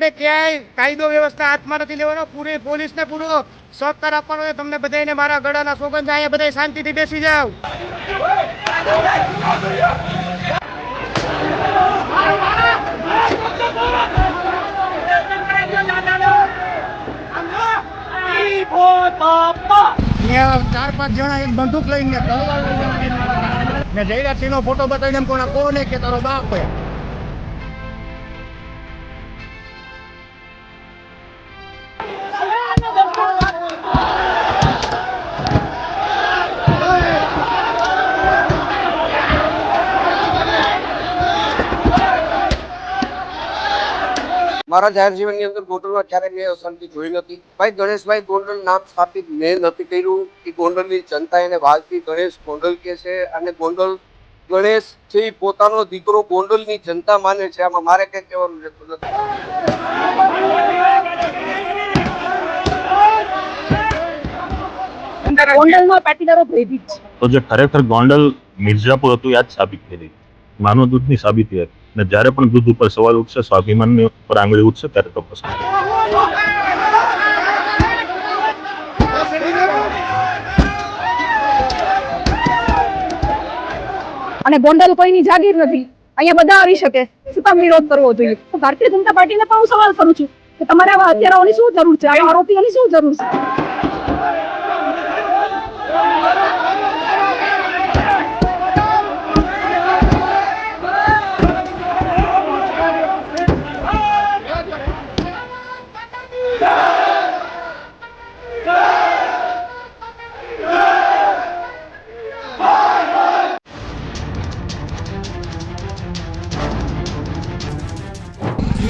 આપણે ક્યાંય કાયદો વ્યવસ્થા હાથમાં નથી લેવાનો. પૂરી પોલીસને પૂરો સહકાર આપવાનો છે. તમને બધાને મારા ગળાના સોગંદ અહીંયા બધા શાંતિથી બેસી જાઓ. ચાર પાંચ જણા એક બંદૂક લઈને આવીને મેં જયરાજસિંહનો ફોટો બતાવીને કોને કોને કે તારો બાપ હોય? મારા જાહેર જીવનની અંદર ગોંડલમાં ક્યારેય મેં અશાંતિ જોઈ નથી. ભાઈ ગણેશભાઈ ગોંડલ નામ સ્થાપિત મેં નથી કર્યું. કે ગોંડલની જનતા એને વાલથી ગણેશ ગોંડલ કે છે અને ગોંડલ ગણેશ છે પોતાનો દીકરો ગોંડલની જનતા માને છે. આમાં મારે કંઈ કહેવાનું રહેતું નથી. ગોંડલમાં પાટીદારો ભયભીત છે. તો જે ખરેખર ગોંડલ મિર્જાપુર હતું યાદ સાબિત થઈ રહી. માનવ દૂધની સાબિતી હતી. ને જ્યારે પણ દૂધ ઉપર સવાલ ઉઠશે, સ્વાભિમાનની ઉપર આંગળી ઉઠશે, ત્યારે તપાસ અને ગોંડલ કોઈની જાગીર નથી. અહીંયા બધા આવી શકે. શું કામ વિરોધ કરવો જોઈએ? તો ભારતીય જનતા પાર્ટીને પણ હું સવાલ કરું છું કે તમારે આવા હત્યારાઓની શું જરૂર છે? આવા આરોપીઓની શું જરૂર છે?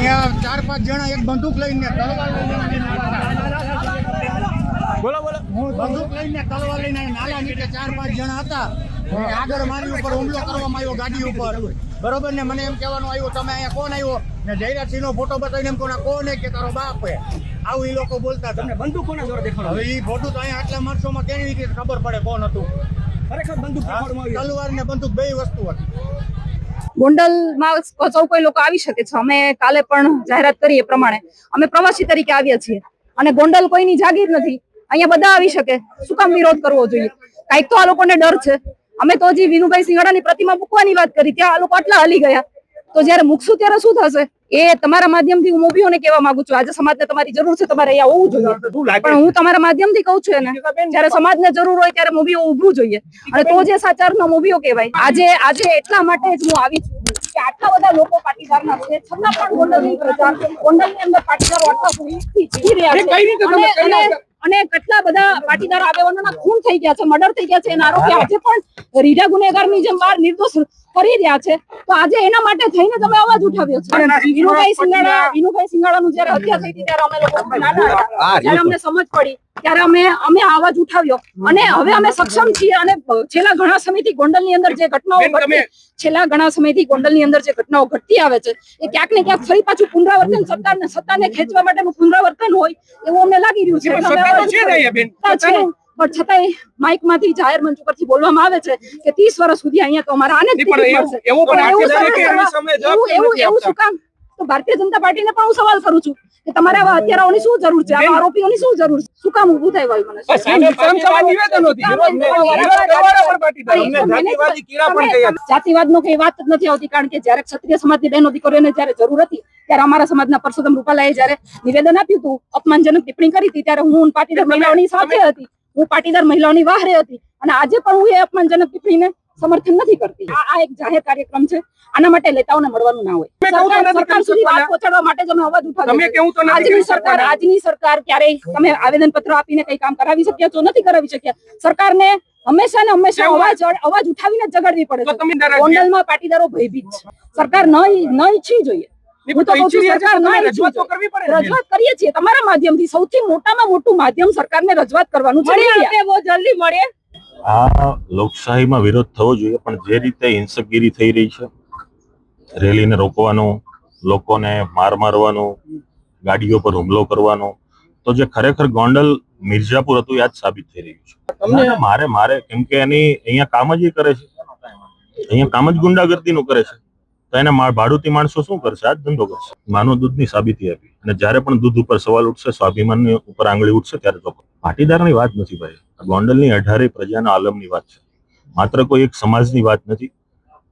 અહીંયા ચાર પાંચ જણા એક બંદૂક લઈને તલવાર લઈને બોલો બોલો. બંદૂક લઈને તલવાર લઈને નાલા નીચે ચાર પાંચ જણા હતા. આગળ મારી ઉપર હુમલો કરવામાં આવ્યો ગાડી ઉપર. બરોબર ને મને એમ કહેવાનું આવ્યું તમે અહીંયા કોણ આવ્યો? ને જયરાજસિંહ નો ફોટો બતાવીને એમ કોને કોને કે તારો બાપ હે આવું એ લોકો બોલતા તમને બંદૂક કોને જોડે દેખાડો. હવે એ ફોટો તો અહીંયા આટલા માણસોમાં કેવી રીતે ખબર પડે કોણ હતું? ખરેખર બંદૂક તલવાર ને બંદૂક બે વસ્તુ હતી. ગોંડલમાં સૌ કોઈ લોકો આવી શકે છે. અમે કાલે પણ જાહેરાત કરી એ પ્રમાણે. અમે પ્રવાસી તરીકે આવ્યા છીએ. અને ગોંડલ કોઈની જાગીર નથી. અહીંયા બધા આવી શકે. શું કામ વિરોધ કરવો જોઈએ? કાંઈક તો આ લોકોને ડર છે. અમે તો હજી વિનુભાઈ સિંઘાડાની પ્રતિમા મૂકવાની વાત કરી. ત્યાં આ લોકો આટલા હલી ગયા. તો જ્યારે મૂકશું ત્યારે શું થશે? એ તમારા માધ્યમથી હું મોભીઓને કહેવા માંગુ છું. આજે સમાજને તમારી જરૂર છે તમારે અહીંયા હોવું જોઈએ. પણ હું તમારા માધ્યમથી કહું છું એને જયારે સમાજને જરૂર હોય ત્યારે મોભીઓ ઊભું જોઈએ. અને તો જે સાચારનો મોભીઓ કહેવાય આજે આજે એટલા માટે જ હું આવી છું કે આટલા બધા લોકો પાટીદારના છે છતાં પણ ગોંડલની પ્રજા ગોંડલની અંદર પાટીદારો આટલા ભૂમિથી જીવી રહ્યા છે અને- અને- અને કેટલા બધા પાટીદાર આગેવાનોના ખૂન થઈ ગયા છે મર્ડર થઈ ગયા છે આરોપી આજે પણ રીઢા ગુનેગારની જેમ બહાર નિર્દોષ ફરી રહ્યા છે. તો આજે એના માટે થઈને તમે અવાજ ઉઠાવ્યો છે. વિનુભાઈ સિંગાડા વિનુભાઈ સિંગાડાનું જયારે હત્યા થઈ હતી ત્યારે અમે લોકો નાના હતા. ત્યારે અમને સમજ પડી. ત્યારે અમે અમે અવાજ ઉઠાવ્યો. અને હવે અમે સક્ષમ છીએ અને છેલ્લા ઘણા સમયથી ગોંડલની અંદર જે ઘટનાઓ ઘટતી છેલ્લા ઘણા સમયથી ગોંડલની અંદર જે ઘટનાઓ ઘટતી આવે છે એ ક્યાંક ને ક્યાંક ફરી પાછું પુનરાવર્તન સત્તા સત્તાને ખેંચવા માટેનું પુનરાવર્તન હોય એવું અમને લાગી રહ્યું છે. પણ છતાંય માઇકમાંથી જાહેર મંચ ઉપરથી બોલવામાં આવે છે કે ત્રીસ વર્ષ સુધી અહીંયા તો અમારા આને એવું શું કામ? તો ભારતીય જનતા પાર્ટીને પણ હું સવાલ કરું છું કે તમારે આવા હત્યારાઓની શું જરૂર છે? આવા આરોપીઓની શું જરૂર છે? શું કામ ઉભું થાય હોય મને જાતિવાદ નો કઈ વાત જ નથી આવતી કારણ કે જયારે ક્ષત્રિય સમાજની બહેનો દીકરીઓને જયારે જરૂર હતી ત્યારે અમારા સમાજના પરસોત્તમ રૂપાલાએ જયારે નિવેદન આપ્યું હતું અપમાનજનક ટિપ્પણી કરી હતી ત્યારે હું પાટીદાર મહિલાઓની સાથે હતી. હું પાટીદાર મહિલાઓની વાહરે હતી અને આજે પણ હું એ અપમાનજનક ટિપ્પણીને સમર્થન નથી કરતી. આ એક જાહેર કાર્યક્રમ છે. આના માટે નેતાઓને મળવાનું ના હોય. સરકાર- સુધી વાત પહોંચાડવા માટે જ અમે અવાજ ઉઠાવ્યો આજની સરકાર આજની સરકાર ક્યારેય તમે આવેદન પત્ર આપીને કઈ કામ કરાવી શક્યા છો? નથી કરાવી શક્યા. સરકારને હંમેશા ને હંમેશા અવાજ અવાજ ઉઠાવીને જગાડવી પડે છે. ગોંડલમાં પાટીદારો ભયભીત છે. સરકાર ન ન જોઈએ. હું તો કહું છું સરકાર ન ઈચ્છવી જોઈએ. રજૂઆત કરીએ છીએ તમારા માધ્યમથી. સૌથી મોટામાં મોટું માધ્યમ સરકારને રજૂઆત કરવાનું છે જલ્દી મળે. આ લોકશાહીમાં વિરોધ થવો જોઈએ પણ જે રીતે હિંસકગીરી થઈ રહી છે રેલીને રોકવાનું લોકોને માર મારવાનું ગાડીઓ પર હુમલો કરવાનો તો જે ખરેખર ગોંડલ મિર્જાપુર હતું યાદ સાબિત થઈ રહ્યું છે. મારે મારે કેમ કે એની અહીંયા કામ જ એ કરે છે. અહીંયા કામ જ ગુંડાગર્દીનું કરે છે. તો એને ભાડુતી માણસો શું કરશે? આ ધંધો કરશે. માનવ દૂધની સાબિતી આપી. અને જ્યારે પણ દૂધ ઉપર સવાલ ઉઠશે સ્વાભિમાનની ઉપર આંગળી ઉઠશે ત્યારે તો પાટીદારની વાત નથી ભાઈ. ગોંડલની અઢારે પ્રજાના આલમની વાત છે. માત્ર કોઈ એક સમાજની વાત નથી.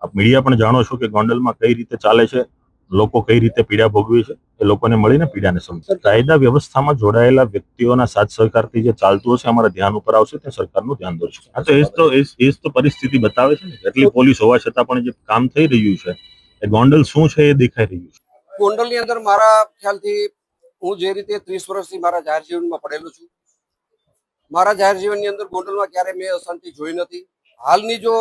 આપ મીડિયા પણ જાણો છો કે ગોંડલમાં કઈ રીતે ચાલે છે લોકો કઈ રીતે પીડા ભોગવે છે એ લોકોને મળીને પીડાને સમજે. કાયદા વ્યવસ્થામાં જોડાયેલા વ્યક્તિઓના સાથ સહકારથી જે ચાલતું હશે અમારા ધ્યાન ઉપર આવશે તે સરકારનું ધ્યાન દોરશે. આ તો એ જ તો એ જ- તો પરિસ્થિતિ બતાવે છે ને. એટલી પોલીસ હોવા છતાં પણ જે કામ થઈ રહ્યું છે ગોંડલ શું છે એ દેખાઈ રહ્યું છે? ગોંડલની અંદર મારા ખ્યાલથી હું જે રીતે ત્રીસ વર્ષથી મારા જાહેર જીવનમાં પડેલો છું, મારા જાહેર જીવનની અંદર ગોંડલમાં ક્યારે મેં અશાંતિ જોઈ નથી. હાલની જો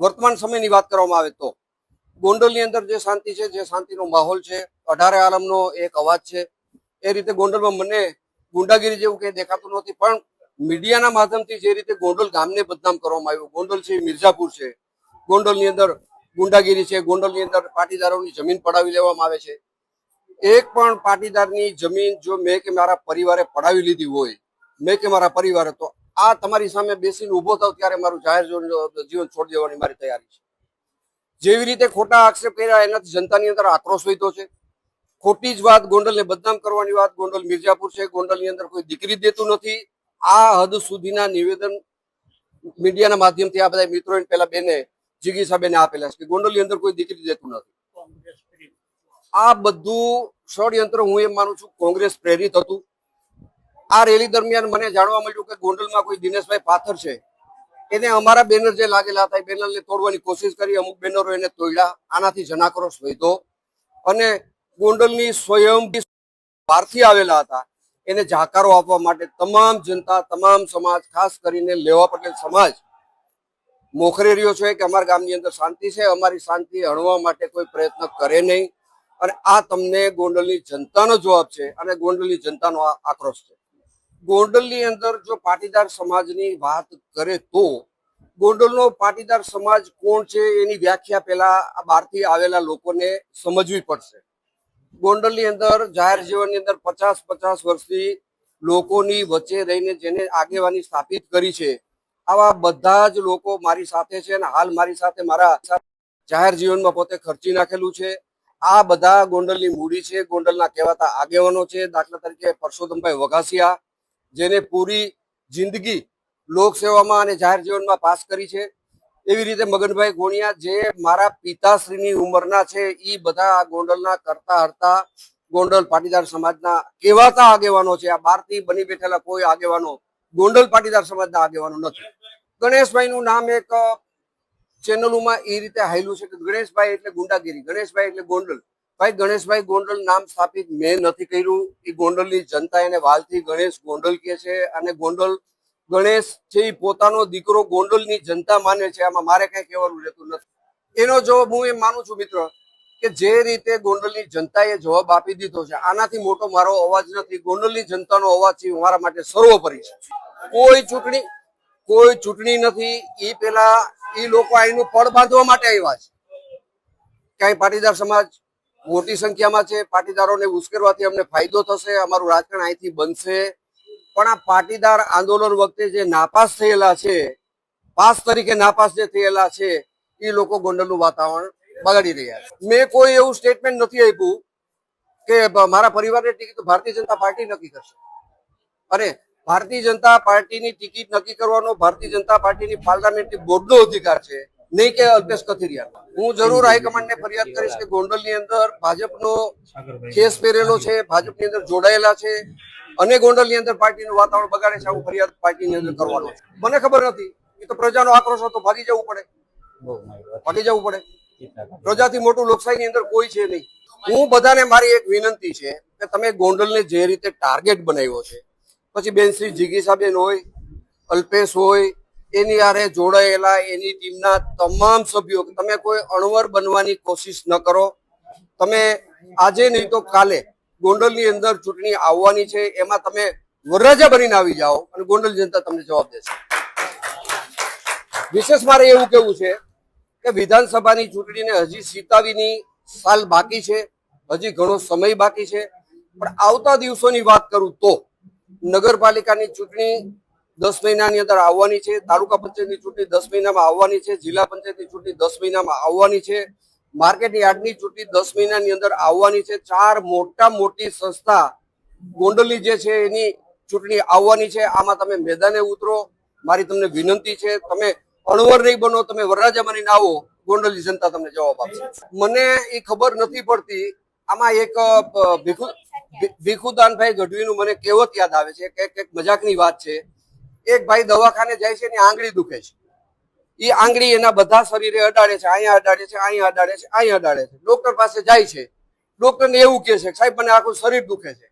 વર્તમાન સમયની વાત કરવામાં આવે તો, ગોંડલની અંદર જે શાંતિ છે, જે શાંતિનો માહોલ છે, અઢારે આલમનો એક અવાજ છે, એ રીતે ગોંડલમાં મને ગુંડાગીરી જેવું કંઈ દેખાતું નથી, પણ મીડિયાના માધ્યમથી જે રીતે ગોંડલ ગામને બદનામ કરવામાં આવ્યું, ગોંડલ છે, મિર્ઝાપુર છે, ગોંડલની અંદર ગુંડાગીરી છે, ગોંડલની અંદર પાટીદારોની જમીન પડાવી લેવામાં આવે છે. એક પણ પાટીદારની જમીન જો મેં કે મારા પરિવારે પડાવી લીધી હોય, મેં કે મારા પરિવારે, તો આ તમારી સામે બેસીને ઊભો થાવ ત્યારે મારું જાહેર જીવન છોડી દેવાની મારી તૈયારી છે. જેવી રીતે ખોટા આક્ષેપ કર્યા, એનાથી જનતાની અંદર આક્રોશ વધ્યો છે. ખોટી જ વાત ગોંડલને બદનામ કરવાની વાત ગોંડલ મિર્જાપુર છે, ગોંડલની અંદર કોઈ દીકરી દેતું નથી. આ હદ સુધીના નિવેદન મીડિયાના માધ્યમથી આ બધા મિત્રો પહેલા બેને જીગીસા બેને આપેલા છે કે ગોંડલની અંદર કોઈ દીકરી દેતું નથી. આ બધું ષડયંત્ર હું એમ માનું છું કોંગ્રેસ પ્રેરિત હતું. આ રેલી દરમિયાન મને જાણવા મળ્યું કે ગોંડલમાં કોઈ દિનેશભાઈ પાથર છે. એને અમારા બેનર જે લાગેલા હતા એ બેનરને તોડવાની કોશિશ કરી અમુક બેનરો એને તોડ્યા. આનાથી જનાક્રોશ વધ્યો અને ગોંડલની સ્વયં બહારથી આવેલા હતા. એને જાકારો આપવા માટે તમામ જનતા તમામ સમાજ ખાસ કરીને લેવા પટેલ સમાજ મોખરે રહ્યો છે કે અમારા ગામની અંદર શાંતિ છે, અમારી શાંતિ હણવા માટે કોઈ પ્રયત્ન કરે નહીં. અને આ તમને ગોંડલની જનતાનો જવાબ છે અને ગોંડલની જનતાનો આક્રોશ છે. ગોંડલની અંદર જો પાટીદાર સમાજની વાત કરે તો ગોંડલનો પાટીદાર સમાજ કોણ છે એની વ્યાખ્યા પહેલા બહારથી આવેલા લોકોને સમજવી પડશે. ગોંડલની અંદર જાહેર જીવનની અંદર પચાસ પચાસ વર્ષથી લોકોની વચ્ચે રહીને જેને આગેવાની સ્થાપિત કરી છે આવા બધા જ લોકો મારી સાથે છે અને હાલ મારી સાથે મારા જાહેર જીવનમાં પોતે ખર્ચી નાખેલું છે. આ બધા ગોંડલની મૂડી છે, ગોંડલના કહેવાતા આગેવાનો છે. દાખલા તરીકે પરસોત્તમભાઈ વઘાસિયા, જેને પૂરી જિંદગી લોકસેવામાં અને જાહેર જીવનમાં પાસ કરી છે. એવી રીતે મગનભાઈ ગોણિયા, જે મારા પિતાશ્રીની ઉંમરના છે એ બધા આ ગોંડલના કરતા હરતા ગોંડલ પાટીદાર સમાજના કહેવાતા આગેવાનો છે. આ બહારથી બની બેઠેલા કોઈ આગેવાનો ગોંડલ પાટીદાર સમાજના આગેવાનો નથી. ગણેશભાઈનું નામ એક ચેનલોમાં એ રીતે હાયલું છે કે ગણેશભાઈ એટલે ગુંડાગીરી, ગણેશભાઈ એટલે ગોંડલ. ભાઈ, ગણેશભાઈ ગોંડલ નામ સ્થાપિત મેં નથી કર્યું. એ ગોંડલની જનતા એને વાલથી ગણેશ ગોંડલ કે છે અને ગોંડલ ગણેશ છે પોતાનો દીકરો ગોંડલની જનતા માને છે. આમાં મારે કઈ કહેવાનું રહેતું નથી. એનો જવાબ હું એમ માનું છું મિત્ર કે જે રીતે ગોંડલની જનતાએ જવાબ આપી દીધો છે, આનાથી મોટો મારો અવાજ નથી. ગોંડલની જનતાનો અવાજ છે મારા માટે સર્વોપરી છે. કોઈ ચૂંટણી કોઈ ચૂંટણી નથી એ પેલા એ લોકો અહીંનું પડ બાંધવા માટે આવ્યા છે. ક્યાંય પાટીદાર સમાજ મોટી સંખ્યામાં છે, પાટીદારોને ઉશ્કેરવાથી અમને ફાયદો થશે, અમારું રાજકારણ અહીંથી બનશે. પણ આ પાટીદાર આંદોલન વખતે જે નાપાસ થયેલા છે, પાસ તરીકે નાપાસ જે થયેલા છે એ લોકો ગોંડલનું વાતાવરણ બગાડી રહ્યા છે. મેં કોઈ એવું સ્ટેટમેન્ટ નથી આપ્યું કે મારા પરિવારની ટિકિટ ભારતીય જનતા પાર્ટી નક્કી કરશે. અરે ભારતીય જનતા પાર્ટીની ટિકિટ નક્કી કરવાનો ભારતીય જનતા પાર્ટીની પાર્લામેન્ટરી બોર્ડનો અધિકાર છે. નહીં કે અલ્પેશ કથિરિયા હું જરૂર હાઈકમાન્ડને ફરિયાદ કરીશ કે ગોંડલની અંદર ભાજપનો કેસ પહેરેલો છે ભાજપની અંદર જોડાયેલા છે અને ગોંડલની અંદર પાર્ટીનું વાતાવરણ બગાડે છે આવું ફરિયાદ પાર્ટીની અંદર કરવાનો છું. મને ખબર નથી. એ તો પ્રજાનો આક્રોશ હતો. ભાગી જવું પડે. ભાગી જવું પડે. પ્રજાથી મોટું લોકશાહીની અંદર કોઈ છે નહીં. હું બધાને મારી એક વિનંતી છે કે તમે ગોંડલને જે રીતે ટાર્ગેટ બનાવ્યો છે પછી બેન શ્રી જીગીસાબેન હોય, અલ્પેશ હોય, એની આરે જોડાયેલા, એની ટીમના તમામ સભ્યો, તમે કોઈ અણવર બનવાની કોશિશ ન કરો. તમે આજે નહીં તો કાલે ગોંડલની અંદર ચૂંટણી આવવાની છે, એમાં તમે વરરાજા બનીને આવી જાઓ અને ગોંડલ જનતા તમને જવાબ દેશે. વિશેષ મારે એવું કેવું છે કે વિધાનસભાની ચૂંટણીને હજી સીતાવીની સાલ બાકી છે, હજી ઘણો સમય બાકી છે, પણ આવતા દિવસોની વાત કરું તો નગરપાલિકાની ચૂંટણી દસ મહિનાની અંદર આવવાની છે, તાલુકા પંચાયતની ચૂંટણી દસ મહિનામાં આવવાની છે, જિલ્લા પંચાયતની ચૂંટણી દસ મહિનામાં આવવાની છે, માર્કેટ યાર્ડની ચૂંટણી દસ મહિનાની અંદર આવવાની છે, ચાર મોટા મોટી સંસ્થા ગોંડલની જે છે એની ચૂંટણી આવવાની છે, આમાં તમે મેદાને ઉતરો, મારી તમને વિનંતી છે, તમે અણવર નહીં બનો, તમે વરરાજા ના આવો, ગોંડલની જનતા તમને જવાબ આપશે. મને એ ખબર નથી પડતી, આમાં એક ભીખુ ભીખુદાનભાઈ ગઢવીનું મને કહેવત યાદ આવે છે કે એક મજાકની વાત છે. એક ભાઈ દવાખાને જાય છે ને આંગળી દુખે છે. એ આંગળી એના બધા શરીરે અડાડે છે, અહીંયા અડાડે છે, અહીંયા અડાડે છે, અહીંયા અડાડે છે. ડોક્ટર પાસે જાય છે. ડોક્ટરને એવું કહે છે, સાહેબ, મને આખું શરીર દુખે છે.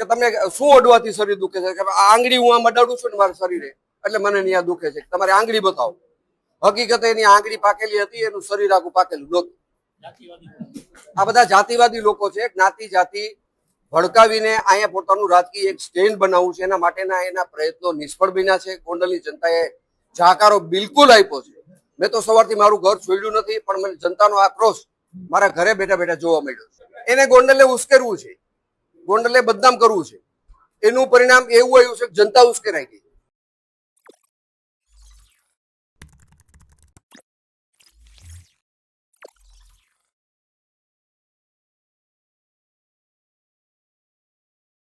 કે તમને શું અડવાથી શરીર દુખે છે? કે આ આંગળી હું આમ અડાડું છું ને મારા શરીરે, એટલે મને અહીંયા દુખે છે. તમારે આંગળી બતાવો. હકીકતે એની આંગળી પાકેલી હતી, એનું શરીર આખું પાકેલું આ બધા જાતિવાદી લોકો છે જ્ઞાતિ જાતિ ભડકાવીને અહીંયા પોતાનું રાજકીય એક સ્ટેન્ડ બનાવવું છે, એના માટેના એના પ્રયત્નો નિષ્ફળ બન્યા છે. ગોંડલની જનતાએ જાકારો બિલકુલ આપ્યો છે. મેં તો સવારથી મારું ઘર છોડ્યું નથી, પણ મને જનતાનો આક્રોશ મારા ઘરે બેઠા બેઠા જોવા મળ્યો છે. એને ગોંડલે ઉશ્કેરવું છે. ગોંડલે બદનામ કરવું છે. એનું પરિણામ એવું આવ્યું છે કે જનતા ઉશ્કેરાઈ ગઈ.